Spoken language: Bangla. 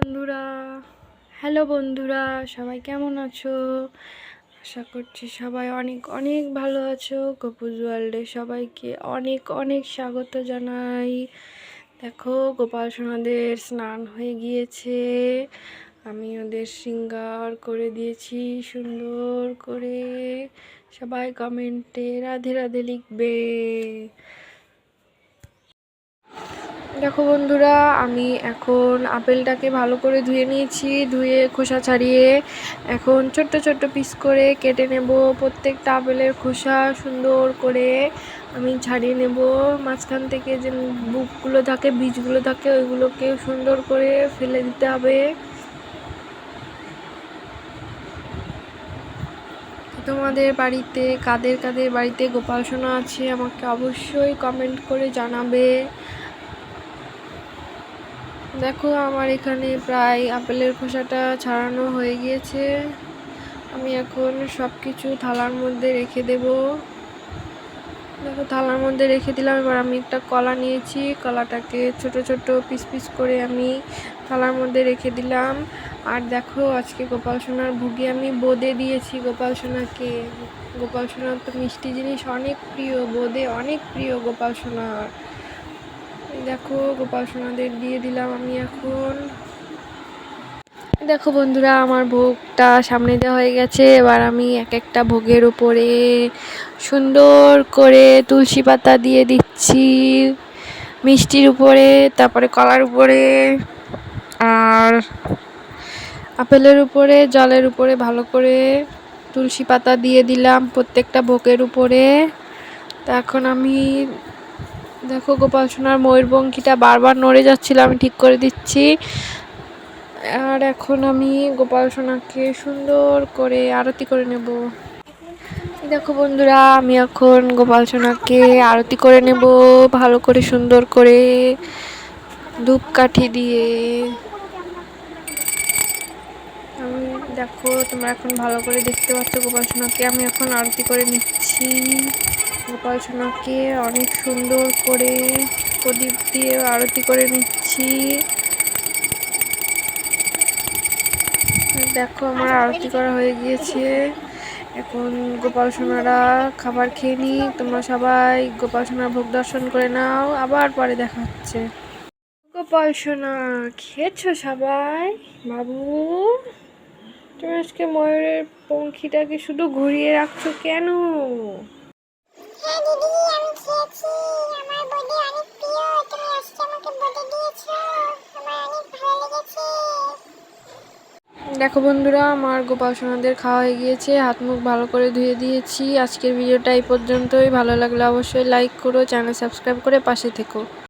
বন্ধুরা। হ্যালো বন্ধুরা, সবাই কেমন আছো? আশা করছি সবাই অনেক অনেক ভালো আছো। গপুজ ওয়ার্ল্ডে সবাইকে অনেক অনেক স্বাগত জানাই। দেখো, গোপাল সোনাদের স্নান হয়ে গিয়েছে। আমি ওদের শৃঙ্গার করে দিয়েছি, সুন্দর করে। সবাই কমেন্টে রাধে রাধে লিখবে। দেখো বন্ধুরা, আমি এখন আপেলটাকে ভালো করে ধুয়ে নিয়েছি, ধুয়ে খোসা ছাড়িয়ে। এখন ছোট্ট ছোট্ট পিস করে কেটে নেব প্রত্যেকটা আপেলের খোসা সুন্দর করে। আমি ছাড়িয়ে নেব, মাঝখান থেকে যে বুকগুলো থাকে, বীজগুলো থাকে, ওইগুলোকে সুন্দর করে ফেলে দিতে হবে। তোমাদের বাড়িতে, কাদের কাদের বাড়িতে গোপাল সোনা আছে, আমাকে অবশ্যই কমেন্ট করে জানাবে। দেখো আমার এখানে প্রায় আপেলের খোসাটা ছাড়ানো হয়ে গিয়েছে। আমি এখন সব কিছু থালার মধ্যে রেখে দেব। দেখো, থালার মধ্যে রেখে দিলাম। এবার আমি একটা কলা নিয়েছি। কলাটাকে ছোট ছোট পিস পিস করে আমি থালার মধ্যে রেখে দিলাম। আর দেখো, আজকে গোপাল সোনার ভুগি আমি বোদে দিয়েছি। গোপাল সোনাকে, গোপাল সোনার তো মিষ্টি জিনিস অনেক প্রিয়, বোদে অনেক প্রিয় গোপাল সোনার। দেখো, গোপাল সোনাদের দিয়ে দিলাম আমি এখন। দেখো বন্ধুরা, আমার ভোগটা সামনে দেওয়া হয়ে গেছে। এবার আমি এক একটা ভোগের উপরে সুন্দর করে তুলসী পাতা দিয়ে দিচ্ছি। মিষ্টির উপরে, তারপরে কলার উপরে, আর আপেলের উপরে, জলের উপরে ভালো করে তুলসী পাতা দিয়ে দিলাম প্রত্যেকটা ভোগের উপরে। তা এখন আমি দেখো গোপাল সোনার ময়ূরপঙ্খীটা বারবার নড়ে যাচ্ছিল, আমি ঠিক করে দিচ্ছি। আর এখন আমি গোপাল সোনাকে সুন্দর করে আরতি করে নেব। দেখো বন্ধুরা, আমি এখন গোপাল সোনাকে আরতি করে নেব, ভালো করে সুন্দর করে ধূপকাঠি দিয়ে। আমি দেখো, তোমরা এখন ভালো করে দেখতে পাচ্ছ গোপাল সোনাকে, আমি এখন আরতি করে নিচ্ছি। গোপাল সোনাকে অনেক সুন্দর করে প্রদীপ দিয়ে আরতি করে নিচ্ছি। দেখো, আমার আরতি করা হয়ে গিয়েছে। এখন গোপাল সোনারা খাবার খেয়ে নি তোমরা সবাই গোপাল সোনার ভোগ দর্শন করে নাও। আবার পরে দেখা হচ্ছে। গোপাল সোনা, খেয়েছো সবাই? বাবু, তুমি আজকে ময়ূরের পঙ্খিটাকে শুধু ঘুরিয়ে রাখছো কেন? দেখো বন্ধুরা, আমার গোপাল সোনাদের খাওয়া হয়ে গিয়েছে, হাত মুখ ভালো করে ধুয়ে দিয়েছি। আজকের ভিডিওটা এই পর্যন্তই, ভালো লাগলে অবশ্যই লাইক করো চ্যানেল সাবস্ক্রাইব করে পাশে থেকো।